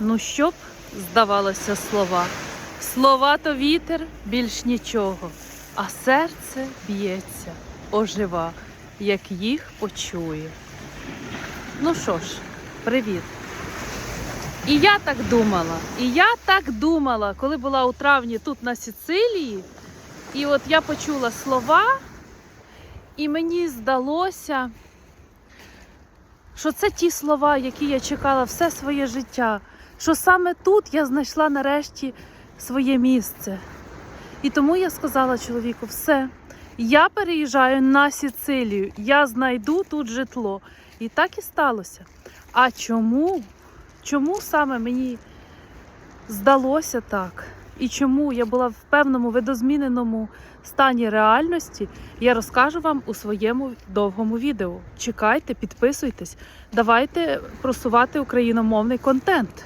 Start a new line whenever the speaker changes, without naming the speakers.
Ну, щоб здавалося слова. Слова то вітер, більш нічого, а серце б'ється, ожива, як їх почує. Ну що ж, привіт. І я так думала, і я так думала, коли була у травні тут на Сицилії, і от я почула слова, і мені здалося, що це ті слова, які я чекала все своє життя, що саме тут я знайшла нарешті своє місце. І тому я сказала чоловіку: все, я переїжджаю на Сицилію, я знайду тут житло. І так і сталося. А чому? Чому саме мені здалося так? І чому я була в певному видозміненому стані реальності, я розкажу вам у своєму довгому відео. Чекайте, підписуйтесь, давайте просувати україномовний контент.